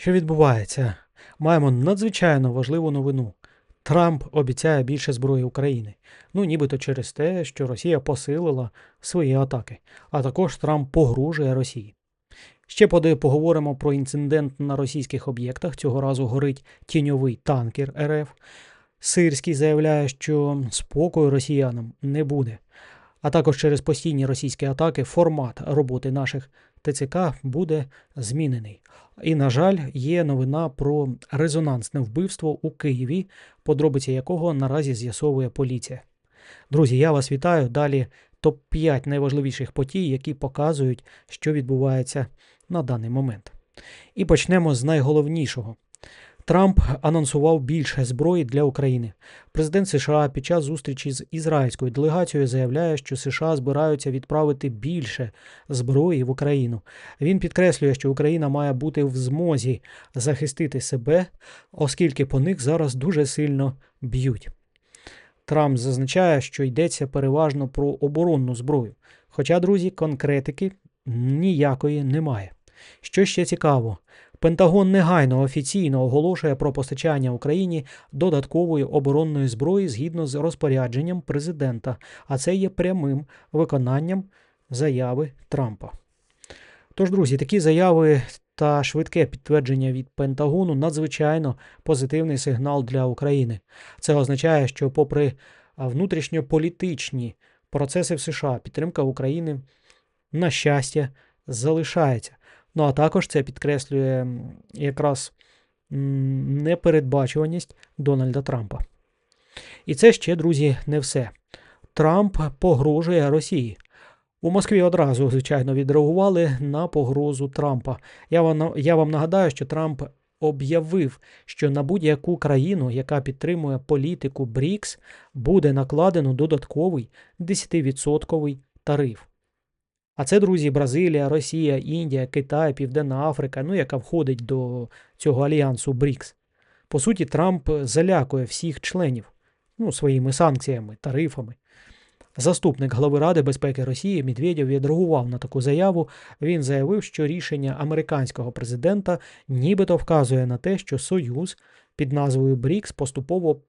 Що відбувається? Маємо надзвичайно важливу новину. Трамп обіцяє більше зброї України. Ну, нібито через те, що Росія посилила свої атаки. А також Трамп погрожує Росії. Ще поди поговоримо про інцидент на російських об'єктах. Цього разу горить тіньовий танкер РФ. Сирський заявляє, що спокою росіянам не буде. А також через постійні російські атаки формат роботи наших ТЦК буде змінений. І, на жаль, є новина про резонансне вбивство у Києві, подробиці якого наразі з'ясовує поліція. Друзі, я вас вітаю. Далі топ-5 найважливіших подій, які показують, що відбувається на даний момент. І почнемо з найголовнішого. Трамп анонсував більше зброї для України. Президент США під час зустрічі з ізраїльською делегацією заявляє, що США збираються відправити більше зброї в Україну. Він підкреслює, що Україна має бути в змозі захистити себе, оскільки по них зараз дуже сильно б'ють. Трамп зазначає, що йдеться переважно про оборонну зброю. Хоча, друзі, конкретики ніякої немає. Що ще цікаво, Пентагон негайно офіційно оголошує про постачання Україні додаткової оборонної зброї згідно з розпорядженням президента, а це є прямим виконанням заяви Трампа. Тож, друзі, такі заяви та швидке підтвердження від Пентагону надзвичайно позитивний сигнал для України. Це означає, що, попри внутрішньополітичні процеси в США, підтримка України, на щастя, залишається. Ну а також це підкреслює якраз непередбачуваність Дональда Трампа. І це ще, друзі, не все. Трамп погрожує Росії. У Москві одразу, звичайно, відреагували на погрозу Трампа. Я вам, я вам нагадаю, що Трамп об'явив, що на будь-яку країну, яка підтримує політику БРІКС, буде накладено додатковий 10% тариф. А це, друзі, Бразилія, Росія, Індія, Китай, Південна Африка, ну, яка входить до цього альянсу БРІКС. По суті, Трамп залякує всіх членів ну, своїми санкціями, тарифами. Заступник глави Ради безпеки Росії Медведєв відреагував на таку заяву. Він заявив, що рішення американського президента нібито вказує на те, що Союз під назвою БРІКС поступово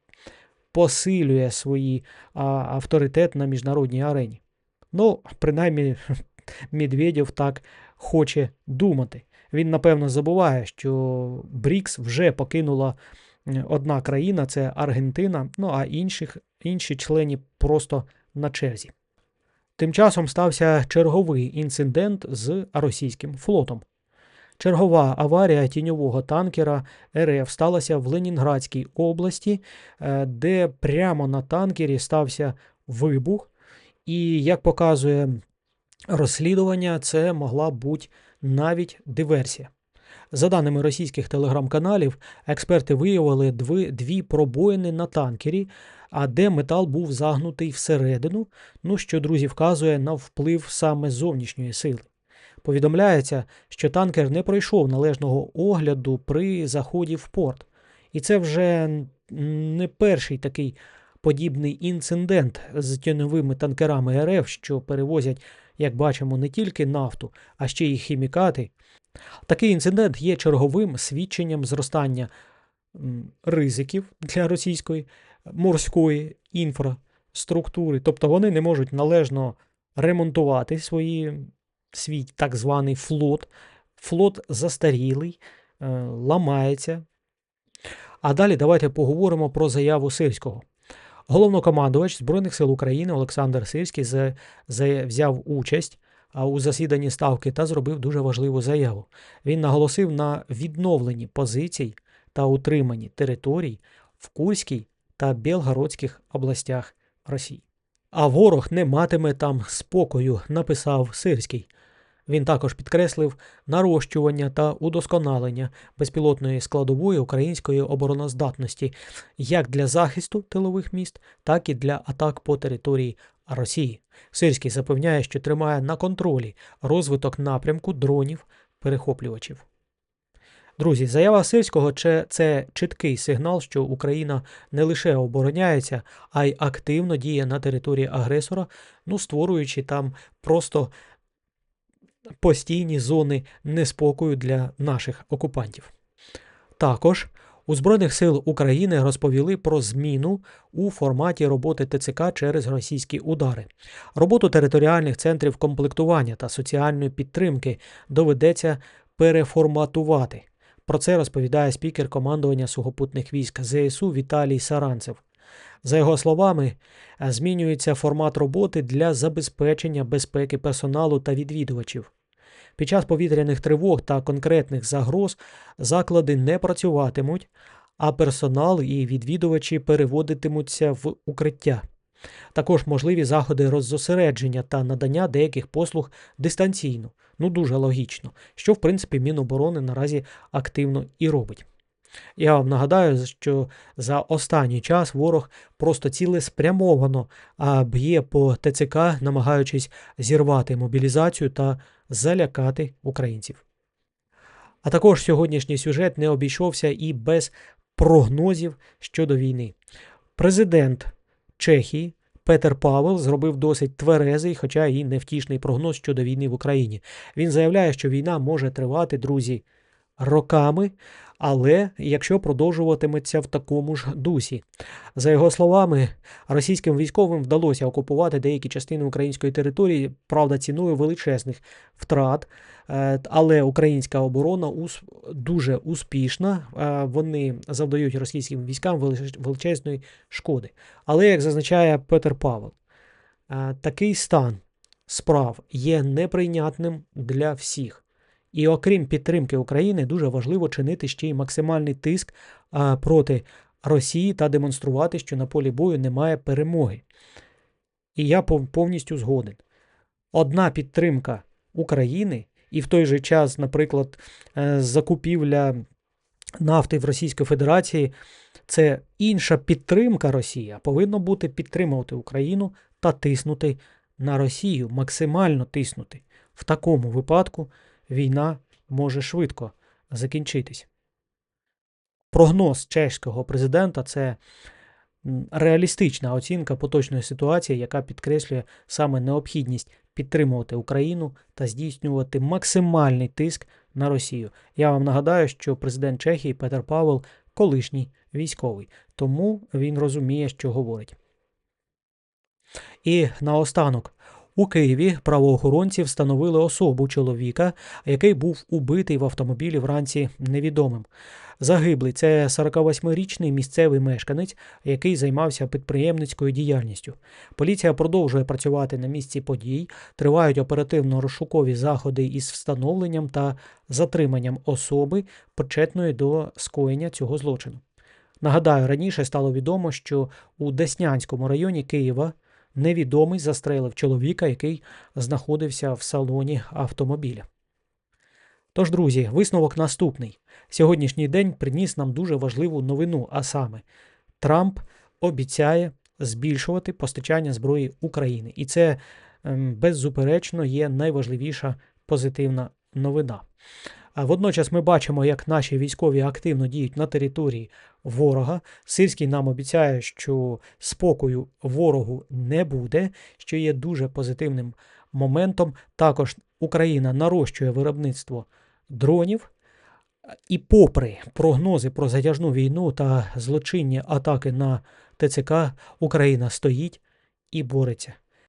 посилює свій авторитет на міжнародній арені. Ну, принаймні, Медведєв так хоче думати. Він, напевно, забуває, що Брікс вже покинула одна країна це Аргентина, ну а інших, інші члені просто на черзі. Тим часом стався черговий інцидент з російським флотом. Чергова аварія тіньового танкера РФ сталася в Ленінградській області, е, де прямо на танкері стався вибух. І як показує розслідування, це могла бути навіть диверсія. За даними російських телеграм-каналів, експерти виявили дві, дві пробоїни на танкері, а де метал був загнутий всередину, ну що, друзі, вказує на вплив саме зовнішньої сили. Повідомляється, що танкер не пройшов належного огляду при заході в порт. І це вже не перший такий подібний інцидент з тіньовими танкерами РФ, що перевозять як бачимо, не тільки нафту, а ще й хімікати. Такий інцидент є черговим свідченням зростання ризиків для російської морської інфраструктури. Тобто вони не можуть належно ремонтувати свої, свій так званий флот. Флот застарілий, е, ламається. А далі давайте поговоримо про заяву Сирського. Головнокомандувач Збройних сил України Олександр Сирський взяв участь у засіданні ставки та зробив дуже важливу заяву. Він наголосив на відновленні позицій та утриманні територій в Курській та Білгородських областях Росії. А ворог не матиме там спокою, написав Сирський. Він також підкреслив нарощування та удосконалення безпілотної складової української обороноздатності як для захисту тилових міст, так і для атак по території Росії. Сирський запевняє, що тримає на контролі розвиток напрямку дронів перехоплювачів. Друзі, заява Сирського це чіткий сигнал, що Україна не лише обороняється, а й активно діє на території агресора, ну створюючи там просто постійні зони неспокою для наших окупантів. Також у Збройних сил України розповіли про зміну у форматі роботи ТЦК через російські удари. Роботу територіальних центрів комплектування та соціальної підтримки доведеться переформатувати. Про це розповідає спікер командування сухопутних військ ЗСУ Віталій Саранцев. За його словами, е, змінюється формат роботи для забезпечення безпеки персоналу та відвідувачів. Під час повітряних тривог та конкретних загроз заклади не працюватимуть, а персонал і відвідувачі переводитимуться в укриття. Також можливі заходи роззосередження та надання деяких послуг дистанційно. Ну дуже логічно, що в принципі Міноборони наразі активно і робить. Я вам нагадаю, що за останній час ворог просто цілеспрямовано б'є по ТЦК, намагаючись зірвати мобілізацію та залякати українців. А також сьогоднішній сюжет не обійшовся і без прогнозів щодо війни. Президент Чехії Петер Павел зробив досить тверезий, хоча і невтішний прогноз щодо війни в Україні. Він заявляє, що війна може тривати, друзі, роками, але якщо продовжуватиметься в такому ж дусі. За його словами, російським військовим вдалося окупувати деякі частини української території, правда, ціною величезних втрат. Е, Але українська оборона дуже успішна. Е, Вони завдають російським військам величезної шкоди. Але, як зазначає Петер Павел, е, такий стан справ є неприйнятним для всіх. І окрім підтримки України, дуже важливо чинити ще й максимальний тиск проти Росії та демонструвати, що на полі бою немає перемоги. І я повністю згоден. Одна підтримка України і в той же час, наприклад, е, закупівля нафти в Російській Федерації це інша підтримка Росії, повинно бути підтримувати Україну та тиснути на Росію, максимально тиснути. В такому випадку війна може швидко закінчитись. Прогноз чеського президента це реалістична оцінка поточної ситуації, яка підкреслює саме необхідність підтримувати Україну та здійснювати максимальний тиск на Росію. Я вам нагадаю, що президент Чехії Петер Павел колишній військовий, тому він розуміє, що говорить. І наостанок. У Києві правоохоронці встановили особу чоловіка, який був убитий в автомобілі вранці невідомим. Загиблий це 48-річний місцевий мешканець, який займався підприємницькою діяльністю. Поліція продовжує працювати на місці подій, тривають оперативно-розшукові заходи із встановленням та затриманням особи, причетної до скоєння цього злочину. Нагадаю, раніше стало відомо, що у Деснянському районі Києва невідомий застрелив чоловіка, який знаходився в салоні автомобіля. Тож, друзі, висновок наступний. Сьогоднішній день приніс нам дуже важливу новину, а саме Трамп обіцяє збільшувати постачання зброї України. І це ем, беззуперечно є найважливіша позитивна новина. Водночас ми бачимо, як наші військові активно діють на території ворога. Сирський нам обіцяє, що спокою ворогу не буде, що є дуже позитивним моментом. Також Україна нарощує виробництво дронів. І попри прогнози про затяжну війну та злочинні атаки на ТЦК, Україна стоїть і бореться.